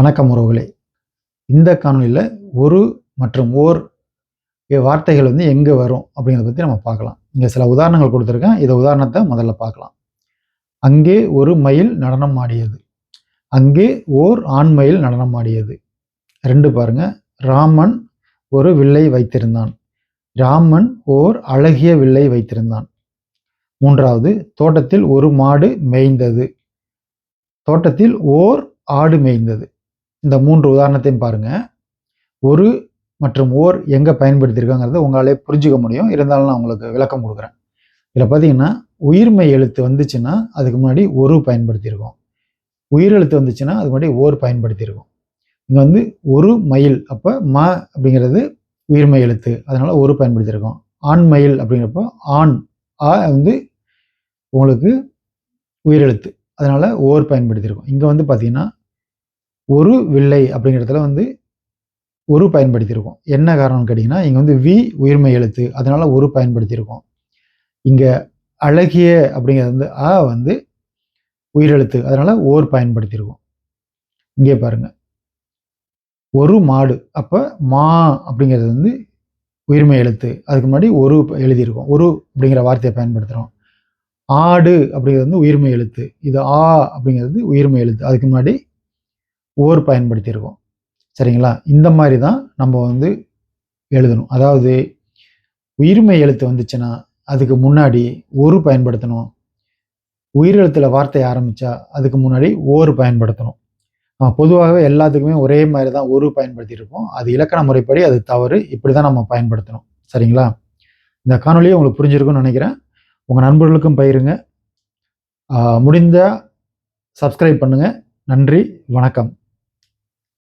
வணக்கம் உறவுகளே. இந்த காணொலியில் ஒரு மற்றும் ஓர் வார்த்தைகள் வந்து எங்கே வரும் அப்படிங்கிறத பற்றி நம்ம பார்க்கலாம். இங்கே சில உதாரணங்கள் கொடுத்துருக்கேன். இதை உதாரணத்தை முதல்ல பார்க்கலாம். அங்கே ஒரு மயில் நடனம் ஆடியது. அங்கே ஓர் ஆண் மயில் நடனம் ஆடியது. ரெண்டு பாருங்க. ராமன் ஒரு வில்லை வைத்திருந்தான். ராமன் ஓர் அழகிய வில்லை வைத்திருந்தான். மூன்றாவது தோட்டத்தில் ஒரு மாடு மேய்ந்தது. தோட்டத்தில் ஓர் ஆடு மேய்ந்தது. இந்த மூன்று உதாரணத்தையும் பாருங்கள் ஒரு மற்றும் ஓர் எங்கே பயன்படுத்தியிருக்காங்கிறத உங்களாலே புரிஞ்சுக்க முடியும். இருந்தாலும் நான் உங்களுக்கு விளக்கம் கொடுக்குறேன். இதில் பார்த்தீங்கன்னா உயிர்மை எழுத்து வந்துச்சுன்னா அதுக்கு முன்னாடி ஒரு பயன்படுத்தியிருக்கோம். உயிர் எழுத்து வந்துச்சுன்னா அதுக்கு முன்னாடி ஓர் பயன்படுத்தியிருக்கோம். இங்கே வந்து ஒரு மயில் அப்போ ம அப்படிங்கிறது உயிர்மை எழுத்து. அதனால் ஒரு பயன்படுத்தியிருக்கோம். ஆண் மயில் அப்படிங்கிறப்போ ஆண் ஆ வந்து உங்களுக்கு உயிரெழுத்து அதனால் ஓர் பயன்படுத்தியிருக்கோம். இங்கே வந்து பார்த்தீங்கன்னா ஒரு வில்லை அப்படிங்கிறதுல வந்து ஒரு பயன்படுத்தியிருக்கோம். என்ன காரணம்னு கேட்டிங்கன்னா இங்கே வந்து வி உயிர்மை எழுத்து அதனால் ஒரு பயன்படுத்தியிருக்கோம். இங்கே அழகிய அப்படிங்கிறது வந்து அ வந்து உயிரெழுத்து அதனால் ஓர் பயன்படுத்தியிருக்கோம். இங்கே பாருங்கள் ஒரு மாடு அப்போ மா அப்படிங்கிறது வந்து உயிர்மை எழுத்து அதுக்கு முன்னாடி ஒரு எழுதியிருக்கோம். ஒரு அப்படிங்கிற வார்த்தையை பயன்படுத்துகிறோம் ஆடு அப்படிங்கிறது வந்து உயிர்மை எழுத்து இது ஆ அப்படிங்கிறது உயிர்மை எழுத்து அதுக்கு முன்னாடி ஓர் பயன்படுத்தியிருக்கோம். சரிங்களா? இந்த மாதிரி தான் நம்ம வந்து எழுதணும். அதாவது உயிர்மை எழுத்து வந்துச்சுன்னா அதுக்கு முன்னாடி ஒரு பயன்படுத்தணும். உயிரெழுத்தில் வார்த்தை ஆரம்பித்தா அதுக்கு முன்னாடி ஓர் பயன்படுத்தணும். நம்ம பொதுவாகவே எல்லாத்துக்குமே ஒரே மாதிரி தான் ஒரு பயன்படுத்தியிருப்போம். அது இலக்கண முறைப்படி அது தவறு. இப்படி தான் நம்ம பயன்படுத்தணும். சரிங்களா? இந்த காணொலியை உங்களுக்கு புரிஞ்சிருக்கும்னு நினைக்கிறேன். உங்கள் நண்பர்களுக்கும் பயிருங்க முடிந்த சப்ஸ்கிரைப் பண்ணுங்கள் நன்றி. வணக்கம்.